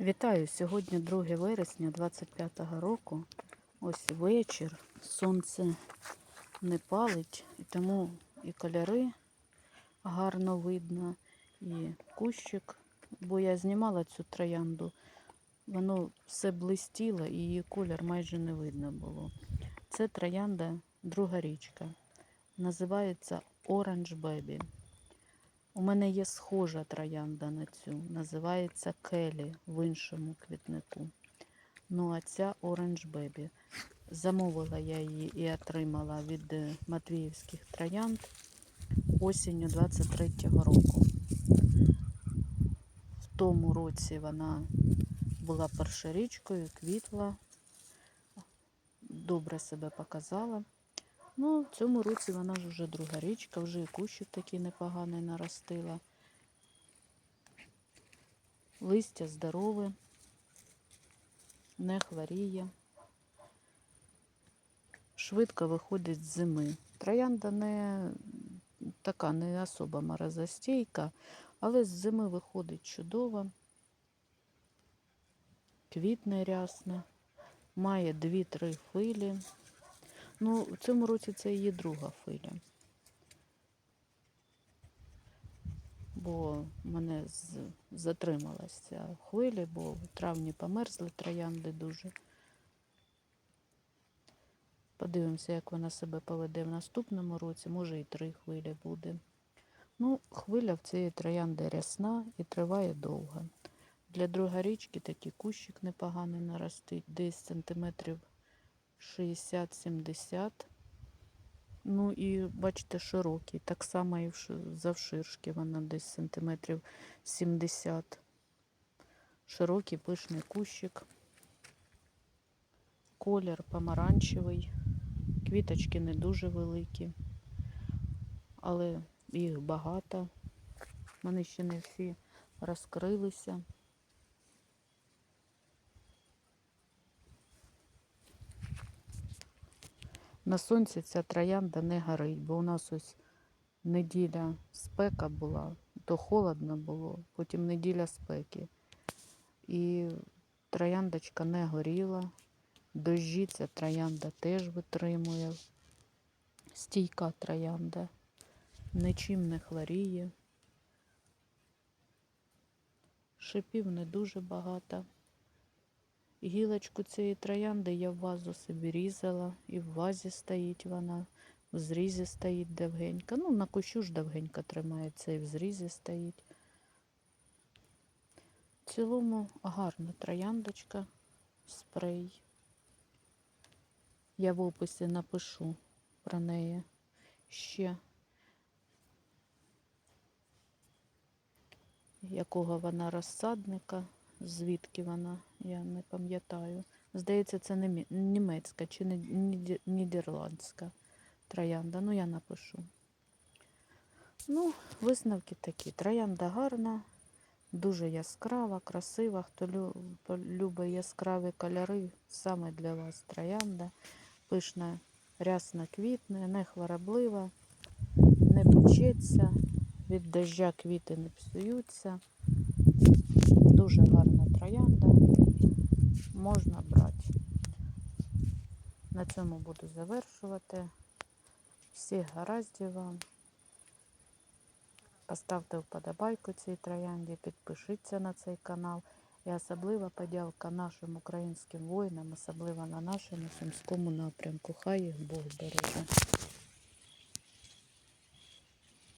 Вітаю! Сьогодні 2 вересня 25-го року. Ось вечір. Сонце не палить, і тому і кольори гарно видно, і кущик. Бо я знімала цю троянду, воно все блистіло і її колір майже не видно було. Це троянда друга річка. Називається Orange Baby. У мене є схожа троянда на цю, називається Келі в іншому квітнику. Ну, а ця Orange Baby. Замовила я її і отримала від е, Матвіївських троянд осінню 23-го року. В тому році вона була першорічкою, квітла, добре себе показала. Ну, в цьому році вона ж вже друга річка, вже і кущик такий непоганий наростила. Листя здорове, не хворіє. Швидко виходить з зими. Троянда не така не особа морозостійка, але з зими виходить чудово. Квітне рясно, має дві-три хвилі. Ну, в цьому році це її друга хвиля. Бо мене затрималася хвиля, бо в травні померзли троянди дуже. Подивимося, як вона себе поведе в наступному році, може і три хвилі буде. Ну, хвиля в цієї троянди рясна і триває довго. Для другарічки такий кущик непоганий наростить, десь сантиметрів 60-70. Ну і бачите, широкий. Так само і завширшки вона десь сантиметрів 70. Широкий пишний кущик. Колір помаранчевий. Квіточки не дуже великі, але їх багато. Вони ще не всі розкрилися. На сонці ця троянда не горить, бо у нас ось неділя спека була, то холодно було, потім неділя спеки. І трояндочка не горіла. Дощі ця троянда теж витримує. Стійка троянда, нічим не хворіє. Шипів не дуже багато. Гілочку цієї троянди я в вазу собі різала, і в вазі стоїть вона, в зрізі стоїть довгенька. Ну, на кущу ж довгенько тримається і в зрізі стоїть. В цілому гарна трояндочка, спрей. Я в описі напишу про неї ще, якого вона розсадника звідки вона, я не пам'ятаю. Здається, це не німецька чи нідерландська троянда. Ну, я напишу. Ну, висновки такі. Троянда гарна, дуже яскрава, красива. Хто любить яскраві кольори, саме для вас троянда. Пишна, рясна квітне, не хвороблива, не печеться, від дождя квіти не псуються. Дуже гарна троянда, можна брати. На цьому буду завершувати. Всіх гараздів вам. Поставте вподобайку цій троянді, підпишіться на цей канал. І особлива подяка нашим українським воїнам, особливо на нашому сумському напрямку. Хай їх Бог береже.